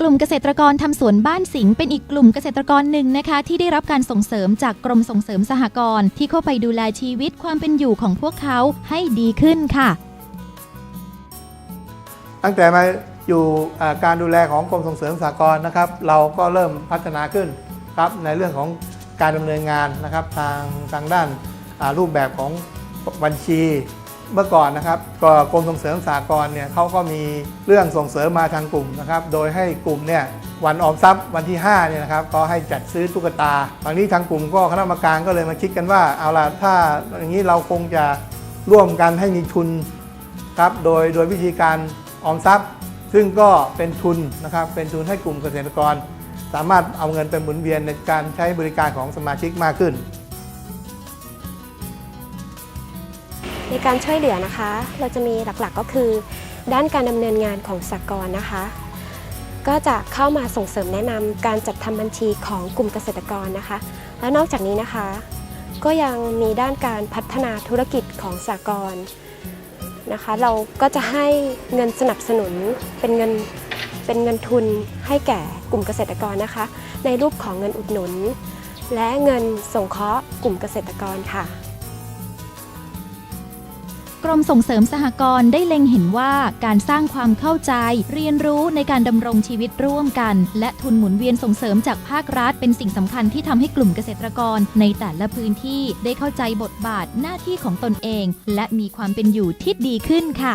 กลุ่มเกษตรกรทำสวนบ้านสิงห์เป็นอีกกลุ่มเกษตรกรหนึ่งนะคะ ที่ได้รับการส่งเสริมจากกรมส่งเสริมสหกรณ์ที่เข้าไปดูแลชีวิตความเป็นอยู่ของพวกเขาให้ดีขึ้นค่ะ ตั้งแต่มาอยู่การดูแลของกรมส่งเสริมสหกรณ์นะครับ เราก็เริ่มพัฒนาขึ้นครับในเรื่องของการดำเนินงานนะครับทางทางด้านรูปแบบของบัญชี เมื่อก่อนนะครับก็กรมส่งเสริมสหกรณ์เนี่ยเขาก็มีเรื่องส่งเสริมมาทางกลุ่มนะครับ โดยให้กลุ่มเนี่ยวันออมทรัพย์วันที่5เนี่ยนะครับก็ให้จัดซื้อตุ๊กตาตอนนี้ทางกลุ่มก็คณะกรรมการก็เลยมาคิดกันว่าเอาล่ะถ้าอย่างนี้เราคงจะร่วมกันให้มีทุนครับโดยโดยวิธีการออมทรัพย์ ซึ่งก็เป็นทุนนะครับเป็นทุนให้กลุ่มเกษตรกร สามารถเอาเงินไปหมุนเวียนในการใช้บริการของสมาชิกมากขึ้น ในการช่วยเหลือนะคะ เราจะมีหลักๆก็คือ ด้านการดำเนินงานของสากลนะคะ ก็จะเข้ามาส่งเสริมแนะนำการจัดทำบัญชีของกลุ่มเกษตรกรนะคะ และนอกจากนี้นะคะ ก็ยังมีด้านการพัฒนาธุรกิจของสากลนะคะ เราก็จะให้เงินสนับสนุนเป็นเงินเป็นเงินทุนให้แก่กลุ่มเกษตรกรนะคะ ในรูปของเงินอุดหนุน และเงินส่งเคราะห์กลุ่มเกษตรกรค่ะ รมส่งเสริมสหกรณ์ได้เล็งเห็นว่าการสร้างความเข้าใจ เรียนรู้ในการดำรงชีวิตร่วมกัน และทุนหมุนเวียนส่งเสริมจากภาครัฐ เป็นสิ่งสำคัญที่ทำให้กลุ่มเกษตรกร ในแต่ละพื้นที่ได้เข้าใจบทบาทหน้าที่ของตนเอง และมีความเป็นอยู่ที่ดีขึ้นค่ะ